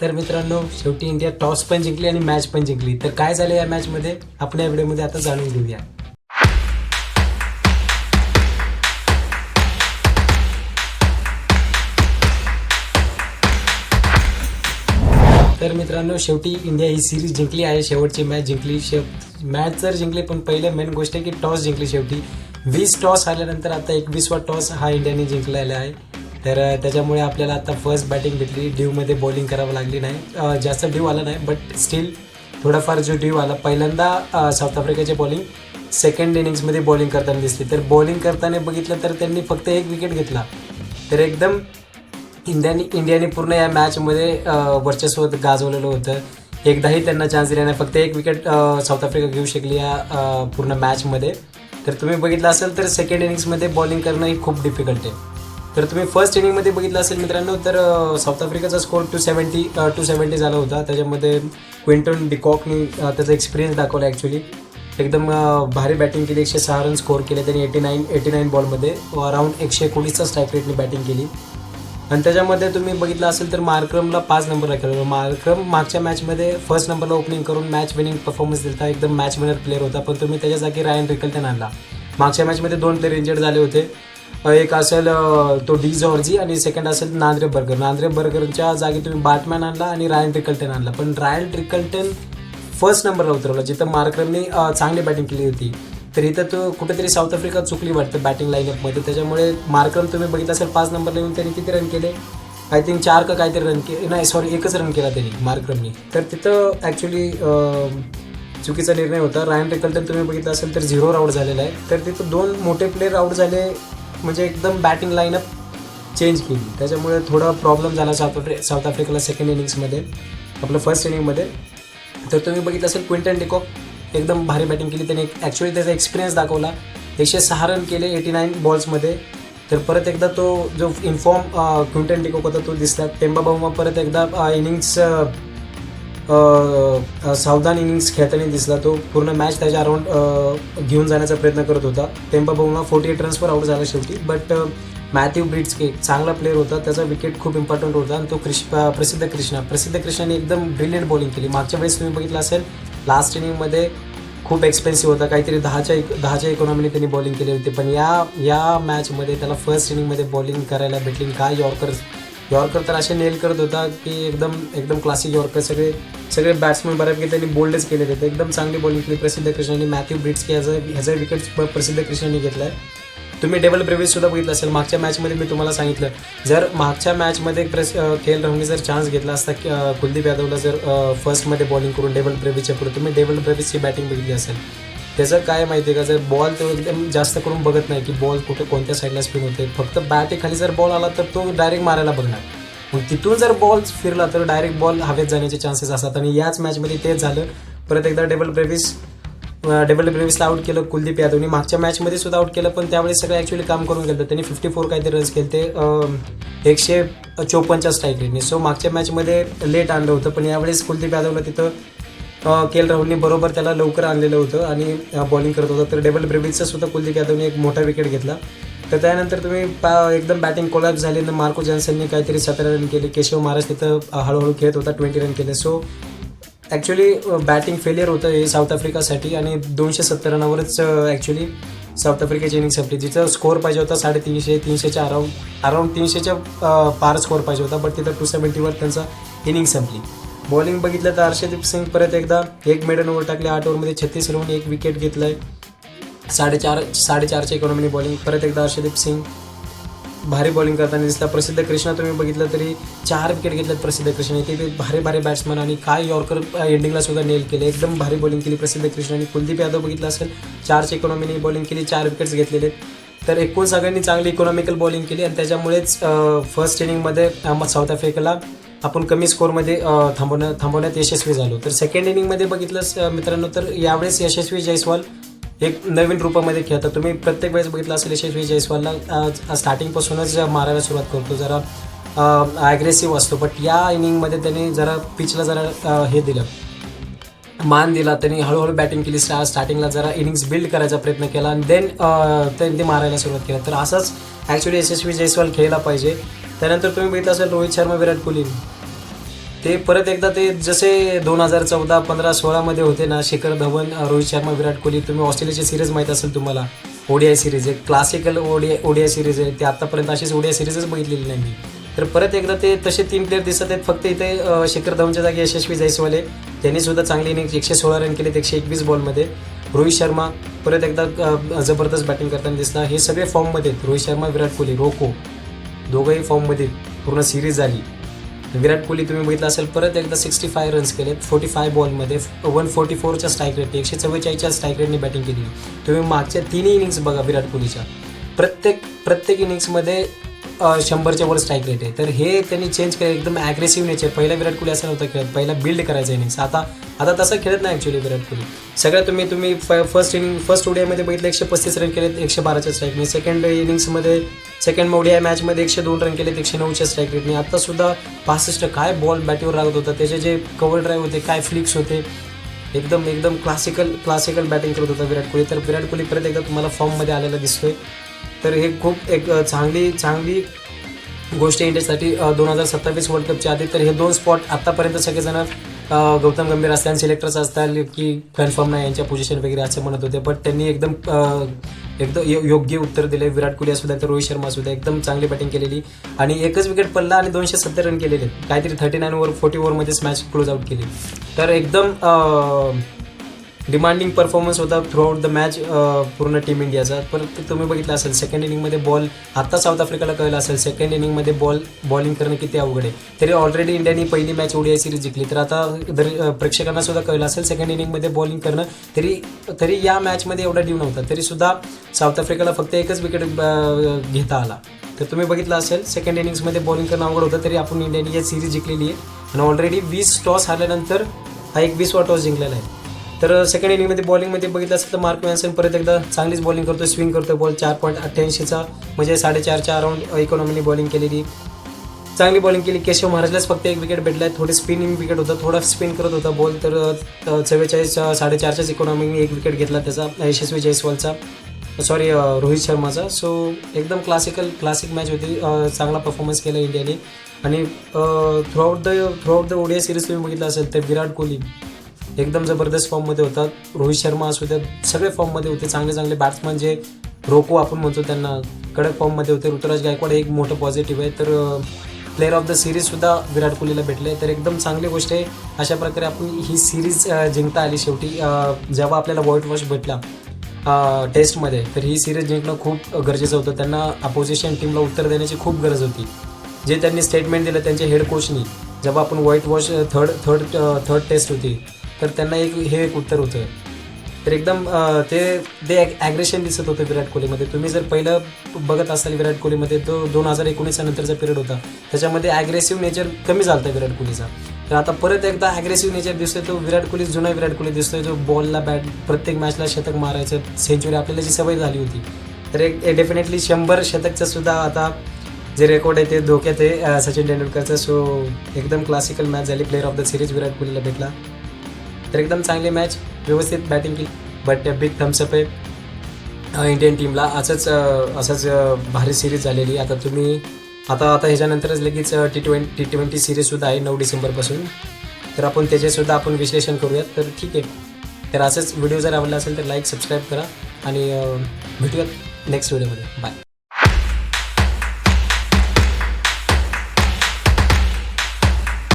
तर मित्रांनो शेवटी इंडिया टॉस पण जिंकली आणि मॅच पण जिंकली. तर काय झालं या मॅचमध्ये आपण या व्हिडिओमध्ये आता जाणून घेऊया. तर मित्रांनो शेवटी इंडिया ही सिरीज जिंकली आहे. शेवटची मॅच जिंकली. शेव मॅच तर जिंकली पण पहिलं मेन गोष्ट आहे की टॉस जिंकली शेवटी. वीस टॉस आल्यानंतर आता एकवीसवा टॉस हा इंडियाने जिंकलेला आहे. तर त्याच्यामुळे आपल्याला आता फर्स्ट बॅटिंग भेटली. ड्यूमध्ये बॉलिंग करावं लागली नाही. जास्त ड्यू आला नाही बट स्टील थोडाफार जो ड्यू आला पहिल्यांदा साऊथ आफ्रिकेचे बॉलिंग सेकंड इनिंग्समध्ये बॉलिंग करताना दिसली. तर बॉलिंग करताना बघितलं तर त्यांनी फक्त एक विकेट घेतला. तर एकदम इंडियाने इंडियाने पूर्ण या मॅचमध्ये वर्चस्व गाजवलेलं होतं. एकदाही त्यांना चान्स दिला नाही. फक्त एक विकेट साऊथ आफ्रिका घेऊ शकली या पूर्ण मॅचमध्ये तर तुम्ही बघितलं असेल तर सेकंड इनिंग्समध्ये बॉलिंग करणं ही खूप डिफिकल्ट आहे. तर तुम्ही फर्स्ट इनिंगमध्ये बघितलं असेल मित्रांनो तर South आफ्रिकाचा score two seventy two seventy झाला होता. त्याच्यामध्ये क्विंटन डिकॉकनी त्याचा एक्सपिरियन्स दाखवला ॲक्च्युली एकदम भारी बॅटिंग केली एकशे सहा रन स्कोर केले त्यांनी एटी नाईन एटी नाईन बॉलमध्ये अराऊंड एकशे एकोणीसचा स्ट्राईक रेटने बॅटिंग केली. आणि त्याच्यामध्ये तुम्ही बघितलं असेल तर मार्क्रमला पाच नंबरला खेळलो मार्क्रम मागच्या मॅचमध्ये फर्स्ट नंबरला ओपनिंग करून मॅच विनिंग परफॉर्मन्स दिला एकदम मॅच विनर प्लेअर होता. पण तुम्ही त्याच्या जागी रायन रिकल्टन आणला. मागच्या मॅचमध्ये दोन प्लेअर इंजर्ड झाले होते. एक असेल तो डी जॉर्जी आणि सेकंड असेल नांद्रे बर्गर. नांद्रे बर्गरच्या जागी तुम्ही बॅटमॅन आणला आणि रायन ट्रिकल्टन आणला. पण रायन ट्रिकल्टन फर्स्ट नंबरला उतरवला जिथं मार्करने चांगली बॅटिंग केली होती. तर इथं तो कुठेतरी साऊथ आफ्रिका चुकली वाटतं बॅटिंग लाईनअपमध्ये त्याच्यामुळे मार्क्रम तुम्ही बघितलं असेल पाच नंबरला येऊन त्यांनी किती रन केले? आय थिंक चार का काहीतरी रन केले नाही सॉरी एकच रन केला त्यांनी मार्क्रमनी तर तिथं ॲक्च्युली चुकीचा निर्णय होता. रायन रिकल्टन तुम्ही बघितलं असेल तर झिरो राऊट झालेला आहे. तर तिथं दोन मोठे प्लेयर आऊट झाले. म्हणजे एकदम बॅटिंग लाईनअप चेंज केली. त्याच्यामुळे थोडा प्रॉब्लेम झाला साऊथ आफ्रि साऊथ आफ्रिकेला सेकंड इनिंग्समध्ये आपलं फर्स्ट इनिंगमध्ये तर तुम्ही बघितलं असेल क्विंटन डिकॉक एकदम भारी बॅटिंग केली. त्याने ॲक्च्युली त्याचा एक्सपिरियन्स दाखवला. एकशे सहा रन केले एटी नाईन बॉल्समध्ये तर परत एकदा तो जो इन्फॉर्म क्विंटन डिकॉक होता तो दिसला. टेम्बा परत एकदा इनिंग्स सावधान इनिंग्स खेळताना दिसला तो. पूर्ण मॅच त्याच्या अराउंड घेऊन जाण्याचा प्रयत्न करत होता. तेंपा बाउमा फोर्टी एट रन्सवर आऊट झाला शेवटी. बट मॅथ्यू एक चांगला प्लेअर होता. त्याचा विकेट खूप इम्पॉर्टंट होता. आणि तो क्रिश प्रसिद्ध कृष्णा. प्रसिद्ध कृष्णाने एकदम ब्रिलियंट बॉलिंग केली. मागच्या वेळेस तुम्ही बघितलं असेल लास्ट इनिंगमध्ये खूप एक्सपेन्सिव्ह होता. काहीतरी दहाच्या एक दहाच्या इकॉनॉमीने त्यांनी बॉलिंग केली होती. पण या या मॅचमध्ये त्याला फर्स्ट इनिंगमध्ये बॉलिंग करायला भेटली. काय यॉर्कर यॉर्कर तर असे नेल करत होता की एकदम एकदम क्लासिक यॉर्कर सगळे सगळे बॅट्समन बऱ्यापैकी त्यांनी बोल्डच केले होते एकदम चांगली बॉलिंग केली प्रसिद्ध कृष्णाने. मॅथ्यू ब्रिट्सकी ह्याचा ह्याचा विकेट प्रसिद्ध कृष्णाने घेतला आहे तुम्ही डेबल ब्रेव्हिस सुद्धा बघितलं असेल. मागच्या मॅचमध्ये मी तुम्हाला सांगितलं जर मागच्या मॅचमध्ये प्रेस खेल एल राहुलने जर चान्स घेतला असता की, कुलदीप यादवला जर फर्स्टमध्ये बॉलिंग करून डेबल ब्रेव्हिसच्या पुढे तुम्ही डेबल ब्रेव्हिसची बॅटिंग बघितली असेल. त्याचं काय माहिती आहे का? जर बॉल तो एकदम जास्त करून बघत नाही की बॉल कुठे कोणत्या साईडला स्पिन होते फक्त बॅट खाली जर बॉल आला तर तो डायरेक्ट मारायला बघणार. मग तिथून जर बॉल फिरला तर डायरेक्ट बॉल हवेत जाण्याचे चान्सेस असतात. आणि याच मॅचमध्ये तेच झालं. परत एकदा डेबल ब्रेविस डेबल ब्रेविसला आउट केलं कुलदीप यादवने. मागच्या मॅचमध्ये सुद्धा आउट केलं पण त्यावेळेस सगळं ॲक्च्युली काम करून गेलं त्यांनी फिफ्टी फोर काहीतरी रन्स केले ते एकशे चोपन्नच्या स्ट्राईक रेटने सो मागच्या मॅचमध्ये लेट आणलं होतं पण यावेळेस कुलदीप यादवला तिथं के एल राहुलने बरोबर त्याला लवकर आणलेलं होतं आणि बॉलिंग करत होता. तर डेबल ब्रेविजचा सुद्धा कुलदीप यादवने एक मोठा विकेट घेतला. तर त्यानंतर तुम्ही पा एकदम बॅटिंग कोलॅप्स झाली तर मार्को जॉन्सनने काहीतरी सतरा रन केले. केशव महाराज तिथं हळूहळू खेळत होता ट्वेंटी रन केले. सो ॲक्च्युली बॅटिंग फेलियर होतं हे साऊथ आफ्रिकासाठी आणि दोनशे सत्तर रनावरच ॲक्च्युली साऊथ आफ्रिकेची इनिंग संपली. जिथं स्कोअर पाहिजे होता साडेतीनशे तीनशेच्या अराऊंड अराऊंड तीनशेच्या पार स्कोअर पाहिजे होता. बट तिथं टू सेवन्टीवर त्यांचा इनिंग संपली. बॉलिंग बघितलं तर हर्षदीप सिंग परत एकदा एक मेडन ओव्हर टाकले. आठ ओव्हरमध्ये छत्तीस रन एक विकेट घेतलाय. साडेचार साडेचारच्या इकॉनॉमीने बॉलिंग परत एकदा हर्षदीप सिंग भारी बॉलिंग करताना दिसला. प्रसिद्ध कृष्णा तुम्ही बघितलं तरी चार विकेट घेतल्यात प्रसिद्ध कृष्णाने ते भारी भारी बॅट्समन आणि काय यॉर्कर एंडिंगला सुद्धा नेल केले. एकदम भारी बॉलिंग केली प्रसिद्ध कृष्णाने कुलदीप यादव बघितलं असेल चारच्या इकॉनॉमीने बॉलिंग केली. चार विकेट्स घेतलेले. तर एकूण सगळ्यांनी चांगली इकॉनॉमिकल बॉलिंग केली. आणि त्याच्यामुळेच फर्स्ट इनिंगमध्ये साऊथ आफ्रिकेला आपण कमी स्कोअरमध्ये थांबवण्या थांबवण्यात यशस्वी झालो. तर सेकंड इनिंगमध्ये बघितलं मित्रांनो तर यावेळेस यशस्वी जयस्वाल एक नवीन रूपामध्ये खेळतात. तुम्ही प्रत्येक वेळेस बघितलं असेल यशस्वी जयस्वालला स्टार्टिंगपासूनच मारायला सुरुवात करतो. जरा ॲग्रेसिव्ह असतो. बट या इनिंगमध्ये त्यांनी जरा पिचला जरा हे दिलं. मान दिला. त्यांनी हळूहळू बॅटिंग केली. स्टा स्टार्टिंगला जरा इनिंग्स बिल्ड करायचा प्रयत्न केला. आणि देन त्यांनी मारायला सुरुवात केली. तर असंच ॲक्च्युली यशस्वी जयस्वाल खेळला पाहिजे. त्यानंतर तुम्ही बघितलं असेल रोहित शर्मा विराट कोहली. ते परत एकदा ते जसे दोन हजार चौदा पंधरा सोळामध्ये होते ना शिखर धवन रोहित शर्मा विराट कोहली तुम्ही ऑस्ट्रेलियाची सिरीज माहीत असेल तुम्हाला. ओडीआय सिरीज आहे क्लासिकल ओडीआय ओडीआय सिरीज आहे. ते आत्तापर्यंत अशीच ओडीआय सिरीजच बघितलेली नाही मी. तर परत एकदा ते तसे तीन प्लेअर दिसत आहेत. फक्त इथे शिखर धवनच्या जागी यशस्वी जयस्वाल त्यांनी सुद्धा चांगली इनिंग एकशे सोळा रन केले एकशे एकवीस बॉलमध्ये रोहित शर्मा परत एकदा जबरदस्त बॅटिंग करताना दिसला. हे सगळे फॉर्ममध्ये आहेत. रोहित शर्मा विराट कोहली रोको. दोघंही फॉर्ममध्ये पूर्ण सिरीज झाली. विराट कोहली तुम्ही बघितलं असेल परत एकदा सिक्स्टी फाय रन्स केलेत. फोर्टी फाय बॉलमध्ये वन फोर्टी फोरच्या स्ट्राईक रेट एकशे चव्वेचाळीसच्या स्ट्राईक रेटने बॅटिंग केली. तुम्ही मागच्या तिन्ही इनिंग्स बघा विराट कोहलीच्या. प्रत्येक प्रत्येक इनिंग्समध्ये शंभरच्या वर स्ट्राईक रेट आहे. तर हे त्यांनी चेंज केलं एकदम ॲग्रेसिव्ह नेचर पहिला विराट कोहली असं नव्हतं खेळत पहिला बिल्ड करायचं इनिंग्स आता आता तसं खेळत नाही ॲक्च्युली विराट कोहली. सगळ्या तुम्ही तुम्ही फ फर्स्ट इनिंग फर्स्ट ओडियामध्ये बघितलं एकशे पस्तीस रन केलेत एकशे बाराच्या स्ट्राईकने सेकंड इनिंग्समध्ये सेकंड ओडिया मॅचमध्ये एकशे दोन रन केले एकशे नऊच्या स्ट्राईक रेटने आत्तासुद्धा पासष्ट काय बॉल बॅटीवर लागत होता. त्याचे जे कव्हर ड्राईव्ह होते काय फ्लिक्स होते एकदम एकदम क्लासिकल क्लासिकल बॅटिंग करत होता विराट कोहली. तर विराट कोहली परत एकदा तुम्हाला फॉर्ममध्ये आलेला दिसतोय. तर हे खूप एक चांगली चांगली गोष्ट इंडियासाठी दोन हजार सत्तावीस वर्ल्ड कपच्या आधी. तर हे दोन स्पॉट आत्तापर्यंत सगळेजण गौतम गंभीर असतील सिलेक्टर्स असतात की कन्फर्म नाही यांच्या पोझिशन वगैरे असं म्हणत होते. बट त्यांनी एकदम एकदम योग्य उत्तर दिले. विराट कोहली असू द्या तर रोहित शर्मा असू द्या एकदम चांगली बॅटिंग केलेली. आणि एकच विकेट पडला आणि दोनशे सत्तर रन केलेले. काहीतरी थर्टी नाईन ओव्हर फोर्टी ओव्हरमध्येच मॅच क्लोज आउट केली. तर एकदम डिमांडिंग परफॉर्मन्स होता थ्रू आउट द मॅच पूर्ण टीम इंडियाचा. परत तुम्ही बघितलं असेल सेकंड इनिंगमध्ये बॉल आत्ता साऊथ आफ्रिकाला कळलं असेल सेकंड इनिंगमध्ये बॉल बॉलिंग करणं किती अवघड आहे. तरी ऑलरेडी इंडियाने पहिली मॅच ओडीआय सिरीज जिंकली. तर आता जर प्रेक्षकांना सुद्धा कळलं असेल सेकंड इनिंगमध्ये बॉलिंग करणं तरी तरी या मॅचमध्ये एवढा ड्यू नव्हता. तरी सुद्धा साऊथ आफ्रिकाला फक्त एकच विकेट घेता आला. तर तुम्ही बघितलं असेल सेकंड इनिंग्समध्ये बॉलिंग करणं अवघड होतं तरी आपण इंडियाने या सिरीज जिंकलेली आहे. आणि ऑलरेडी वीस टॉस हारल्यानंतर हा एक वीसवा टॉस जिंकलेला आहे. तर सेकंड इनिंगमध्ये बॉलिंगमध्ये बघितलं असेल तर मार्क मॅन्सन परत एकदा चांगलीच बॉलिंग करतो स्विंग करतो बॉल चार पॉईंट अठ्ठ्याऐंशीचा म्हणजे साडेचारच्या अराउंड इकॉनॉमीने बॉलिंग केलेली. चांगली बॉलिंग केली. केशव महाराजलाच फक्त एक विकेट भेटला थोडी स्पिनिंग विकेट होता थोडा स्पिन करत होता बॉल तर चव्वेचाळीस साडेचारच्याच इकॉनॉमीने एक विकेट घेतला त्याचा यशस्वी जयस्वालचा. सॉरी रोहित शर्माचा. सो एकदम क्लासिकल क्लासिक मॅच होती. चांगला परफॉर्मन्स केला इंडियाने. आणि throughout the throughout the ODI series तुम्ही बघितलं असेल तर विराट कोहली एकदम जबरदस्त फॉर्ममध्ये होता. रोहित शर्मा असू द्या सगळे फॉर्ममध्ये होते. चांगले चांगले बॅट्समन जे रोको आपण म्हणतो त्यांना. कडक फॉर्ममध्ये होते. ऋतुराज गायकवाड एक मोठं पॉझिटिव्ह आहे. तर प्लेअर ऑफ द सिरीजसुद्धा विराट कोहलीला भेटले. तर एकदम चांगली गोष्ट आहे. अशा प्रकारे आपण ही सिरीज जिंकता आली शेवटी. जेव्हा आपल्याला व्हाईट वॉश भेटला टेस्टमध्ये तर ही सिरीज जिंकणं खूप गरजेचं होतं. त्यांना अपोजिशन टीमला उत्तर देण्याची खूप गरज होती. जे त्यांनी स्टेटमेंट दिलं त्यांच्या हेड कोचनी जेव्हा आपण whitewash third third third test होती तर त्यांना एक हे एक उत्तर होतं. तर एकदम ते ते ॲग्रेशन दिसत होतं विराट कोहलीमध्ये. तुम्ही जर पहिलं बघत असाल विराट कोहलीमध्ये तो दोन हजार एकोणीसच्या नंतरचा पिरियड होता. त्याच्यामध्ये ॲग्रेसिव्ह नेचर कमी झालं होतं विराट कोहलीचा. तर आता परत एकदा ॲग्रेसिव्ह नेचर दिसतोय तो विराट कोहली जुना विराट कोहली दिसतोय जो बॉलला बॅट प्रत्येक मॅचला शतक मारायचं सेंचुरी आपल्याला जी सवय झाली होती. तर एक डेफिनेटली शंभर शतकचं सुद्धा आता जे रेकॉर्ड आहे ते धोक्यात आहे सचिन तेंडुलकरचं. सो एकदम क्लासिकल मॅच झाली. Player of the series Virat कोहलीला भेटला. तर एकदम चांगली मॅच व्यवस्थित बॅटिंग केली. बट बिग थम्सअप आहे. इंडियन टीमला असंच असंच भारी सिरीज झालेली. आता तुम्ही आता आता ह्याच्यानंतरच लगेच टी ट्वेंटी टी ट्वेंटी सिरीजसुद्धा आहे नऊ डिसेंबरपासून. तर आपण त्याचेसुद्धा आपण विश्लेषण करूयात. तर ठीक आहे. तर असंच व्हिडिओ जर आवडला असेल तर लाईक सबस्क्राईब करा. आणि भेटूयात नेक्स्ट व्हिडिओमध्ये बाय